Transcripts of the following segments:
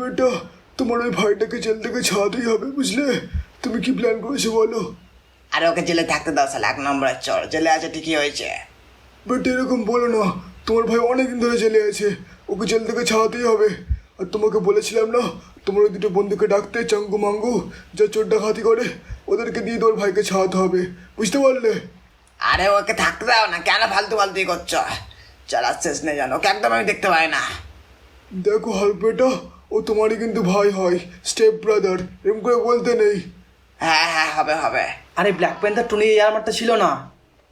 বেটা তোমার ওই ভাইটাকে জেল থেকে ছাড়াতেই হবে বুঝলে? তুমি কি প্ল্যান করেছ বলো? আরে ওকে জেলে থাকতে দাও সালা এক নম্বরের চর জেলে আছে ঠিকই হয়েছে। বাট এরকম বলো না তোমার ভাই অনেকদিন ধরে জেলে আছে ওকে জেল থেকে ছাড়াতেই হবে। আর তোমাকে বলেছিলাম না তোমার ওই দুটো বন্ধুকে ডাকতে চাঙ্গু মাঙ্গু যা চোর ডাকাতি করে ওদেরকে দিয়ে তোর ভাইকে ছাড়াতে হবে বুঝতে পারলে? আরে ওকে থাকতে দাও না কেন ফালতু ফালতুই করছ? চলার শেষ নেই জানো ওকে একদম আমি দেখতে পাই না। দেখো হাল বেটা ও তোমারই কিন্তু ভাই হয় স্টেপ ব্রাদার এরকম করে বলতে নেই। হ্যাঁ হ্যাঁ হবে হবে। আরে ব্ল্যাক প্যান্থার টুনি এই আর্মারটা ছিল না।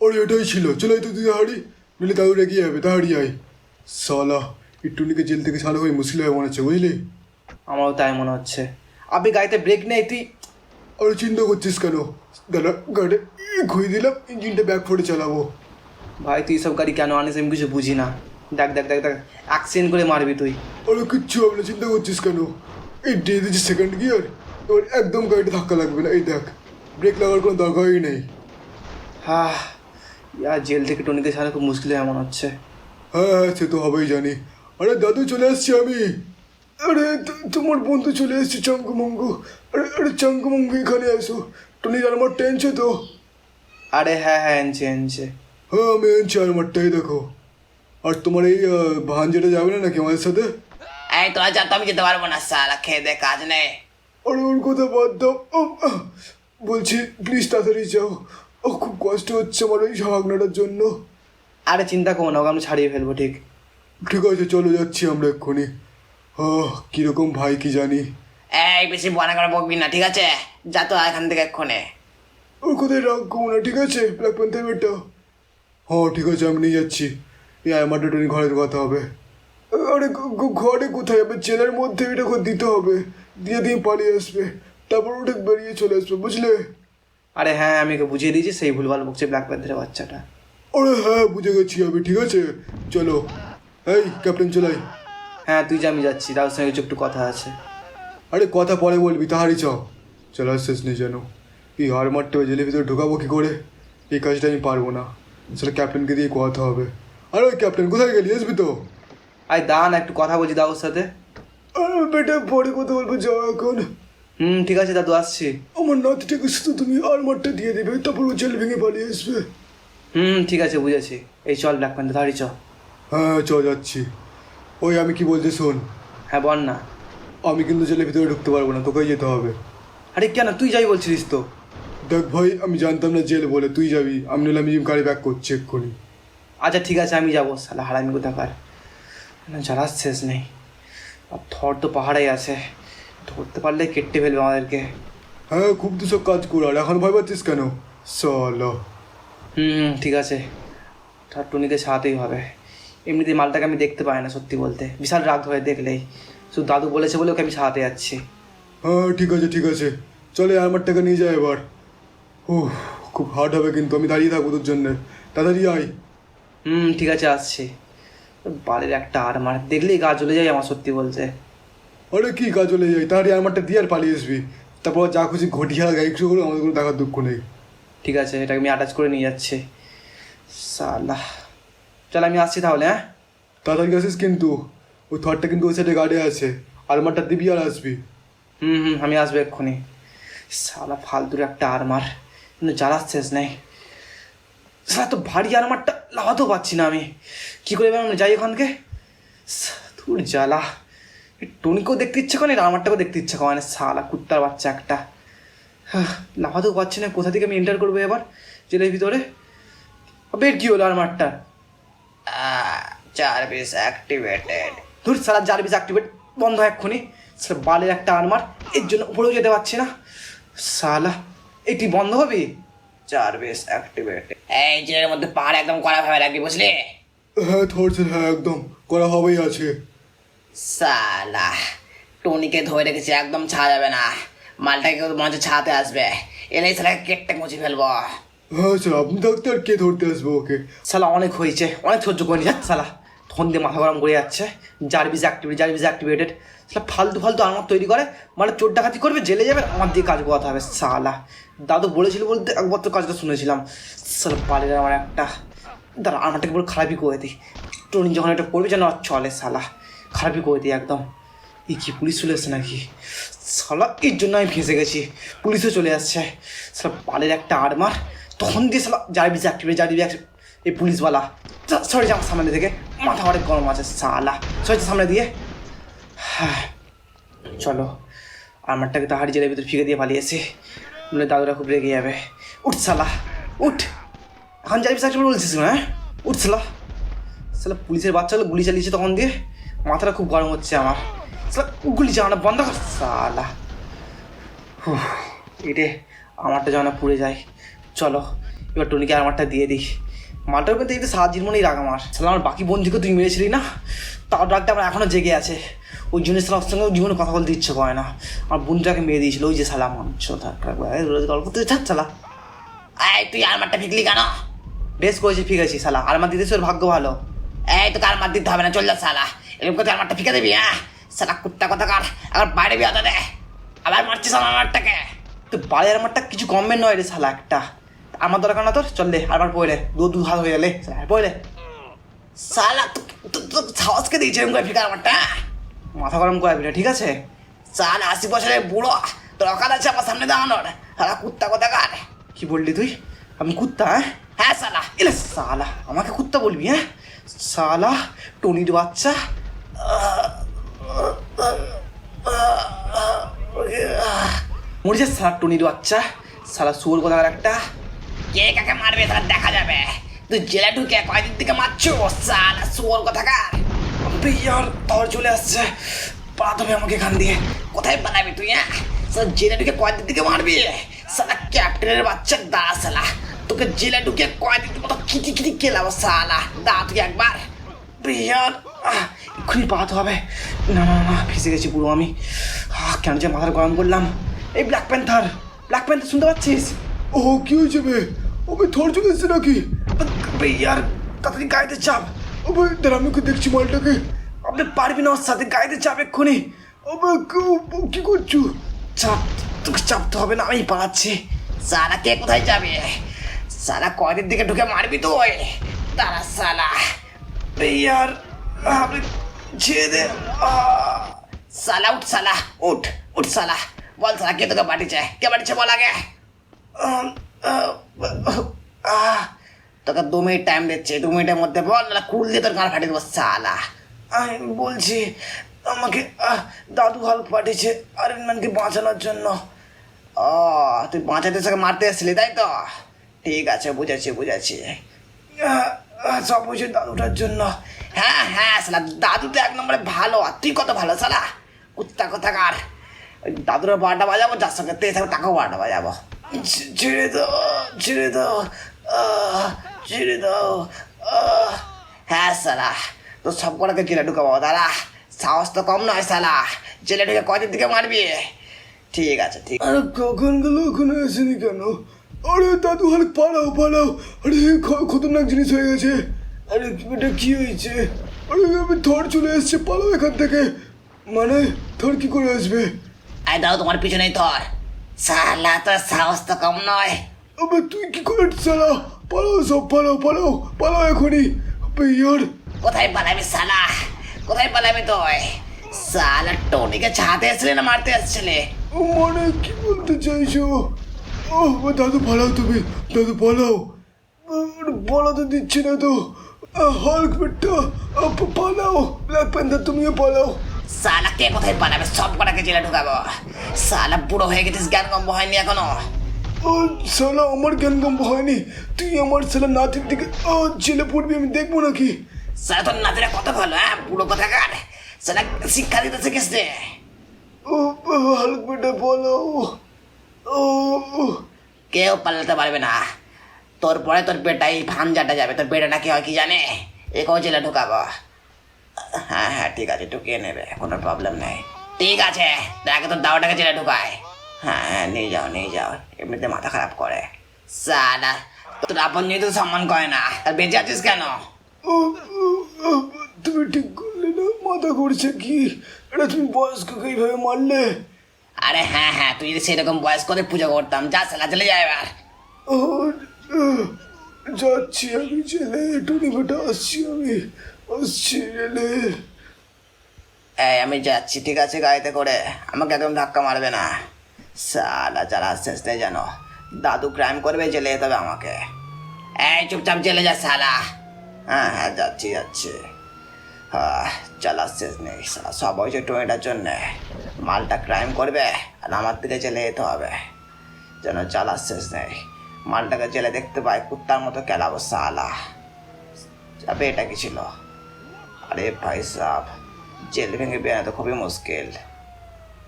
ওর এটাই ছিল। চলো এই তো তুই তাড়াড়ি নিলে তাও রেগে যাবে তাড়াড়ি আয়। সালা এই টুনিকে জেল থেকে ছাড়া হয়ে মুশকিল হয়ে মনে হচ্ছে বুঝলি? আমারও তাই মনে হচ্ছে। আপনি গাড়িতে ব্রেক নেই তুই আর চিন্তা করছিস কেন? দাদা গাড়ি ঘুরিয়ে দিলাম ইঞ্জিনটা ব্যাক ফোটে চালাবো। ভাই তুই সব গাড়ি কেন আনিস? আমি কিছু বুঝি না। দেখ দেখ দেখ দেখ। অ্যাক্সিডেন্ট করে মারবি তুই। আরে কিচ্ছু হবে না চিন্তা করছিস কেন? এই দিয়ে দিচ্ছি সেকেন্ড গিয়ার এবার একদম গাড়িটা ধাক্কা লাগবে না। এই দেখ ব্রেক লাগার কোনো দরকারই নেই। হ্যাঁ ইয়ার জেল থেকে টনিকে ছাড়া খুব মুশকিল হয়ে মনে হচ্ছে। হ্যাঁ হ্যাঁ সে তো হবেই জানি। আরে দাদু চলে আসছি আমি। আরে তোমার বন্ধু চলে এসছে চঙ্গু মঙ্গু আরে আরে চঙ্গু মঙ্গু এখানে আসো টুনি আমার টেনছে তো। আরে হ্যাঁ হ্যাঁ এনছে এনছে। হ্যাঁ আমি এনেছি আরমারটাই দেখো। আর তোমার এই ভাঞ্জেটা যাবে না নাকি আমাদের সাথে? এই তোরা যা তো আমি যেতে পারব না সালা খেয়ে দে কাজ নেই আরে ওর কথা বাদ দাও। বলছি প্লিজ তাড়াতাড়ি যাও। ও খুব কষ্ট হচ্ছে আমার ওই ভাগনাটার জন্য। আরে চিন্তা করো না আমরা ছাড়িয়ে ফেলব ঠিক? ঠিক আছে চলো যাচ্ছি আমরা এক্ষুনি। আহ কীরকম ভাই কি জানি। এই বেশি বনা করে বকবি না ঠিক আছে? যা তো এখান থেকে এক্ষণে ওর কোথায় রাগ করব না ঠিক আছে? ব্ল্যাক প্যান্থার বেটা হ্যাঁ ঠিক আছে আমি নিয়ে যাচ্ছি। এই আমার টনি ঘরে ঢোকাতে হবে। আরে ঘরে কোথায়? যাবে জেলের মধ্যে এটা করে দিতে হবে। দিয়ে দিয়ে পালিয়ে আসবে। তারপর ওটা বেরিয়ে চলে আসবে বুঝলে? আরে হ্যাঁ আমি ওকে বুঝিয়ে দিয়েছি সেই ভুলভাল বকছে ব্ল্যাক প্যান্থারের বাচ্চাটা। আরে হ্যাঁ বুঝে গেছি আমি ঠিক আছে? চলো। এই ক্যাপ্টেন চলাই হ্যাঁ তুই যা আমি যাচ্ছি তার সঙ্গে কিছু একটু কথা আছে। আরে কথা পরে বলবি তাহারই চ। চলার শেষ নেই যেন। এই হার মারতে হবে জেলের ভিতরে ঢোকাবো কী করে? এই কাজটা আমি পারব না। সেটা ক্যাপ্টেনকে দিয়ে কথা হবে। আরে ওই ক্যাপ্টেন কোথায় গেলি? আসবি তো। আরে দাঁড়ান একটু কথা বলছি দাদুর সাথে। বেটা পরে কথা বলব যাও এখন। হুম ঠিক আছে দাদু আসছি। আমার নাতিটাকে শুধু তুমি আর মারটা দিয়ে দেবে তারপর ও জেল ভেঙে পালিয়ে আসবে। হুম ঠিক আছে বুঝেছি। এই চল ব্ল্যাক প্যান্থার দাঁড়ি চ। হ্যাঁ চ যাচ্ছি। ওই আমি কি বলছি শোন। হ্যাঁ বল না। আমি কিন্তু জেলের ভিতরে ঢুকতে পারব না তোকেই যেতে হবে। আরে কেন তুই যাই বলছিলিস তো? দেখ ভাই আমি জানতাম না জেল বলে তুই যাবি। আমি নিলাম আমি গাড়ি ব্যাক করছি এক্ষুনি। আচ্ছা ঠিক আছে আমি যাব। সালা হারামি কোথাকার? না জ্বালার শেষ নেই। আর থর তো পাহাড়েই আছে। ধরতে পারলে কেটে ফেলবে আমাদেরকে। হ্যাঁ খুব তো সব কাজ কর আর এখন ভয় পাচ্ছিস কেন? চলো। হুম ঠিক আছে। তার টুনিকে ছাড়াতেই হবে। এমনিতে মালটাকে আমি দেখতে পাই না সত্যি বলতে। বিশাল রাগ ধরে দেখলেই। শুধু দাদু বলেছে বলে ওকে আমি ছাড়াতে যাচ্ছি। হ্যাঁ ঠিক আছে ঠিক আছে। চলে আমার টাকা নিয়ে যায় এবার। ও খুব হার্ড হবে কিন্তু। আমি দাঁড়িয়ে থাকব তোর জন্যে। তাড়াতাড়ি আয়। হুম ঠিক আছে আসছি। বাড়ির একটা আর মার দেখলেই গা জ্বলে যায় আমার সত্যি বলতে। আরে কি কাজ চলে যাই তাড়াতাড়ি আমারটা দিয়ে আর পালিয়ে আসবি। তারপর যা খুশি ঘটিয়া গাড়ি কিছু করে আমাদের কোনো টাকার দুঃখ নেই। ঠিক আছে এটাকে আমি অ্যাটাচ করে নিয়ে যাচ্ছি। সালা চল আমি আসছি তাহলে হ্যাঁ? তাড়াতাড়ি আসিস কিন্তু। ওই থরটা কিন্তু ওই সাইডে গাড়ি আছে। আর আমারটা দিবি আর আসবি। হুম হুম আমি আসব এক্ষুনি। সালা ফালতুর একটা আরমার কিন্তু জ্বালার শেষ নেই। সালা তো ভারী আরমারটা লাগাতেও পাচ্ছি না আমি। কী করে এবার আমরা যাই ওখানকে তোর জ্বালা টনিকেও দেখতে ইচ্ছে করে আরমারটাকেও দেখতে ইচ্ছে করে না। সালা কুত্তার বাচ্চা একটা। হাহ, লাফাতেও পাচ্ছি না কোথা থেকে আমি এন্টার করব এবার? জেলের ভিতরে। বের কী হলো আরমারটা আহ, চার পিস অ্যাক্টিভেটেড ধুর সারা জার্ভিস অ্যাক্টিভেট বন্ধ এক্ষুনি। সালা বালের একটা আনমার এর জন্য উপরেও যেতে পারছি না। সালা এটি বন্ধ হবে? চার পিস অ্যাক্টিভেটেড এই জেলের মধ্যে পাহাড় একদম কড়া ভাবে রাখবি বুঝলি? হ্যাঁ থরছে হ্যাঁ একদম। করা হবেই আছে। সালা টনিকে ধরে রেখেছি একদম ছাড়া যাবে না। মালটাকে মনে হচ্ছে ছাড়াতে আসবে। এলেই সালা কেটটা মুছে ফেলব। হ্যাঁ স্যার আপনি থাকতে আর কে ধরতে আসব ওকে? সালা অনেক হয়েছে। অনেক সহ্য করে নিয়ে সালা। ধন দিয়ে মাথা গরম করে যাচ্ছে। জার্ভিস অ্যাক্টিভেট জার্ভিস অ্যাক্টিভেটেড সালা ফালতু ফালতু আমার তৈরি করে। মানে চোর ডাকাতি করবে, জেলে যাবে, আমার দিয়ে কাজ করাতে হবে সালা দাদু বলেছিল বলতে একবার তো কাজটা শুনেছিলাম। সালা বাড়ির আমার একটা দাঁড়া আমারটাকে বলে, খারাপই করে দিই। টনি যখন এটা করবে যেন আর চলে সালা খারাপই করে দিই একদম। এই কি পুলিশ চলে এসছে নাকি? সালা এর জন্য আমি ফেঁসে গেছি। পুলিশও চলে আসছে। সালা পালের একটা আড়মার তখন দিয়ে সালা জারবি চাকরি জারবি এই পুলিশওয়ালা। সরি আমার সামনে থেকে। মাথা অনেক গরম আছে সালা সরি সামনে দিয়ে। হ্যাঁ চলো, আমারটাকে তাহারি জেলের ভিতরে ফিকে দিয়ে পালিয়েছে। নইলে দাদুরা খুব রেগে যাবে। উঠ সালা উঠ। এখন যাবি চাকরি বলছিস না হ্যাঁ? উঠ সালা সালা পুলিশের বাচ্চাগুলো গুলি চালিয়েছে তখন দিয়ে। মাথাটা খুব গরম হচ্ছে আমার। সালা গুলি চালানো বন্ধ কর। সালা এটে আমারটা যেন পুড়ে যায়। চলো, এবার টনিকে আমারটা দিয়ে দিই। মালটার কিন্তু এই সাত জীবনেই রাগ আমার। সালা আমার বাকি বন্ধুকে তুই মেরেছিলি না? তার ডাকটা আমার এখনও জেগে আছে। ওই জন্য সালা ওর সঙ্গে জীবনে কথা বলতে ইচ্ছে করে না। আমার বন্ধুটাকে মেরে দিয়েছিল ওই যে সালা গল্প করতে ছাড় সালা এই তুই আলমারটা ফিকলি কেন? বেশ করেছি ঠিক আছে সালা আর আমার দিদিস ওর ভাগ্য ভালো। এই তোকে আলমার দিতে হবে না চল যা সালা এরকম করে আলমারটা ফিকে দিবি হ্যাঁ? সালা কুত্তা কথা কার আবার বাইরে বিয়ে দে। আবার মারছিস আমার আমারটাকে তো বাড়ির আমারটা কিছু কমবেন নয় রে সালা একটা। আমার দরকার না তোর, চল দে আরবার পড়ে দু দু হাত হয়ে গেলে পড়ে সালা সাহসকে দিয়েছে এরকম করে ফিকার আমারটা? মাথা গরম করাবি না ঠিক আছে? সালা, আশি বছরের বুড়ো, তোর অকাল আছে আমার সামনে দাঁড়ানোর। সালা, কুত্তা কথা কার কি বললি তুই? আমি কুত্তা হ্যাঁ? হ্যাঁ সালা। এলে সালা, আমাকে কুত্তা বলবি হ্যাঁ? সালা, টনির বাচ্চা। মরে যা সালা, টনির বাচ্চা। সালা, শুয়োর কথা একটা। কে কাকে মারবে তার দেখা যাবে। তুই জেলে ঢুকে কয়দিন থেকে মারছো সালা শুয়োর কথা কার ইয়ার পাওয়ার চলে আসছে। হবে আমাকে এখান দিয়ে। কোথায় পালাবি তুই হ্যাঁ? সালা জেলে ঢুকে কয়দিন থেকে মারবি? সালা ক্যাপ্টেনের বাচ্চা দাঁড়া সালা। তোকে জেলে ঢুকে কয়দিন মতো কিটি কিটি খেলাবো সালা। দাঁড়া তুই একবার। প্রিয়ার এক্ষুনি পালাতে হবে। না না না ফেসে গেছি পুরো আমি। কেন যে মাথার গরম করলাম। এই ব্ল্যাক প্যান্থার ব্ল্যাক প্যান্থার শুনতে পাচ্ছিস? ও কি হয়েছে বে? ওবে থর চলে এসছে নাকি? প্রিয়ার তাড়াতাড়ি গাড়িতে চাপ। ওবে দাঁড়া আমি ওকে দেখছি মালটাকে। আপনি পারবি না ওর সাথে গাড়িতে চাপ এক্ষুনি। ওবে কি- কি করছ? চাপ তোকে চাপতে হবে না আমি পালাচ্ছি। সালা কে কোথায় যাবে? সালা কয়দিন দিকে ঢুকে মারবি তুই? দাঁড়া সালা। প্রিয়ার আপনি ছেড়ে দে সালা উঠ সালা উঠ উঠ সালা। বল সালা কে তোকে পাঠিয়েছে কে পাঠিয়েছে বল আগে। তোকে দু মিনিট টাইম দিচ্ছি দু মিনিটের মধ্যে বল না কুল দিয়ে তোর গান ফাটিয়ে দেবো সালা আমি বলছি আমাকে আহ, দাদু হাল পাঠিয়েছে আরেনম্যানকে বাঁচানোর জন্য। ও তুই বাঁচাতে তোকে মারতে এসেছিলি তাই তো? ঠিক আছে বুঝেছি বুঝেছি। সব হয়েছে দাদুটার জন্য। হ্যাঁ হ্যাঁ সালা দাদু তো এক নম্বরে ভালো আর তুই কত ভালো সালা কুত্তা কোথাকার? দাদুর বারোটা বাজাবো যার সঙ্গে তেজ থাকবে তাকেও বারোটা বাজাবো। ছেড়ে দাও ছেড়ে দাও ছেড়ে দাও হ্যাঁ সালা। তো সব কটাকে জেলে ঢুকাবো দাদা সাহস তো কম নয় সালা। জেলে ঢুকে কয়দিন দিকে মারবি? ঠিক আছে ঠিক আরে কখন গেল ওখানে আসেনি কেন? আরে দাদু হাল পালাও পালাও। আরে খতরনাক জিনিস হয়ে গেছে। আরে এটা কি হয়েছে? আরে আমি থর চলে এসছে পালাও এখান থেকে। মানে থর কি করে আসবে? আয় দাও তোমার পিছনেই ধর। সালা তোর সাহস তো কম নয়। আবে তুই কি করে পালাও সব পালাও পালাও পালাও এখনই। ইয়ার। কোথায় পালাবি সালা কোথায় পালাবি তুই? সালা টনিকে ছাতে এসেছিলে না মারতে এসেছিলে? মানে কি বলতে চাইছো? ও দাদু পালাও তুমি। দাদু পালাও। পালাতে দিচ্ছে না তো। হাল্ক বেটা আহ, পা- পালাও। ব্ল্যাক প্যান্থার তুমিও পালাও। সালা কে কোথায় পালাবে সব কটাকে জেলে ঢুকাবো। সালা বুড়ো হয়ে গেছিস জ্ঞান গম্ব হয়নি এখনও? ও সালা আমার জ্ঞান গম্ভ হয়নি। তুই আমার সালা নাতির দিকে ও জেলে পড়বি আমি দেখব নাকি? সালা তোর নাতিরা কত ভালো হ্যাঁ? বুড়ো কোথাকার? সালা শিক্ষা দিতে শিখিস রে ও হাল্ক বেটা পালাও ও কেউ পালাতে পারবে না। তোর পরে তোর বেটাই ভাঞ্জাটা যাবে। তোর বেটা নাকি হয় কি জানে? একেও জেলে ঢুকাবো। হ্যাঁ হ্যাঁ ঠিক আছে ঢুকিয়ে নেবে কোনো প্রবলেম নেই। ঠিক আছে দেখে তোর দাওয়াটাকে জেলে ঢুকায়। হ্যাঁ হ্যাঁ নিয়ে যাও নিয়ে যাও এমনিতে মাথা খারাপ করে। সালা তোর আপন নিয়ে তো সম্মান করে না আর বেঁচে আছিস কেন? তুমি ঠিক করলে না মাথা করছে কি? এটা তুমি বয়স্ককে এইভাবে মারলে? আরে হ্যাঁ হ্যাঁ তুই যদি সেরকম বয়স করে পুজো করতাম যা সালা চলে যায় এবার। যাচ্ছি আমি টুনি বেটা আসছি আমি। জেলে এই, আমি যাচ্ছি, ঠিক আছে, গাড়িতে করে। আমাকে একদম ধাক্কা মারবে না। সালা যারা শেষ নেই জানো দাদু ক্রাইম করবে, জেলে যেতে হবে আমাকে। এই, চুপচাপ জেলে যা, সালা। হ্যাঁ হ্যাঁ যাচ্ছি যাচ্ছি। হ্যাঁ চালা শেষ নেই, সালা। সব হয়েছে টুয়েটার জন্যে। মালটা ক্রাইম করবে, আর আমার দিকে জেলে যেতে হবে। যেন চালা শেষ নেই। মালটাকে জেলে দেখতে পাই, কুত্তার মতো কেলাবো সালা। যাবে, এটা কি ছিল? আরে ভাই সাহ জেল ভেঙে বেরোনো তো খুবই মুশকিল।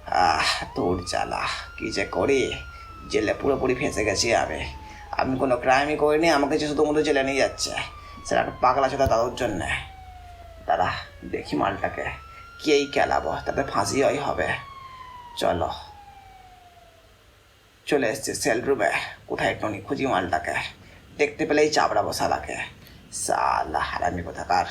আহ, তোর জ্বালা, কি যে করি? জেলে পুরোপুরি ফেঁসে গেছি আমি। আমি কোনো ক্রাইমই করিনি, আমাকে যে শুধুমাত্র জেলে নিয়ে যাচ্ছে। সেটা একটা পাগলা ছোটা দাদুর জন্যে। দাদা, দেখি মালটাকে। কেই খেলাবো তাতে ফাঁসি হয় হবে। চলো। চলে এসছি সেল রুমে কোথায় টনি? খুঁজি মালটাকে। দেখতে পেলেই চাপড়াবো সালাকে সালা হারামি কোথাকার।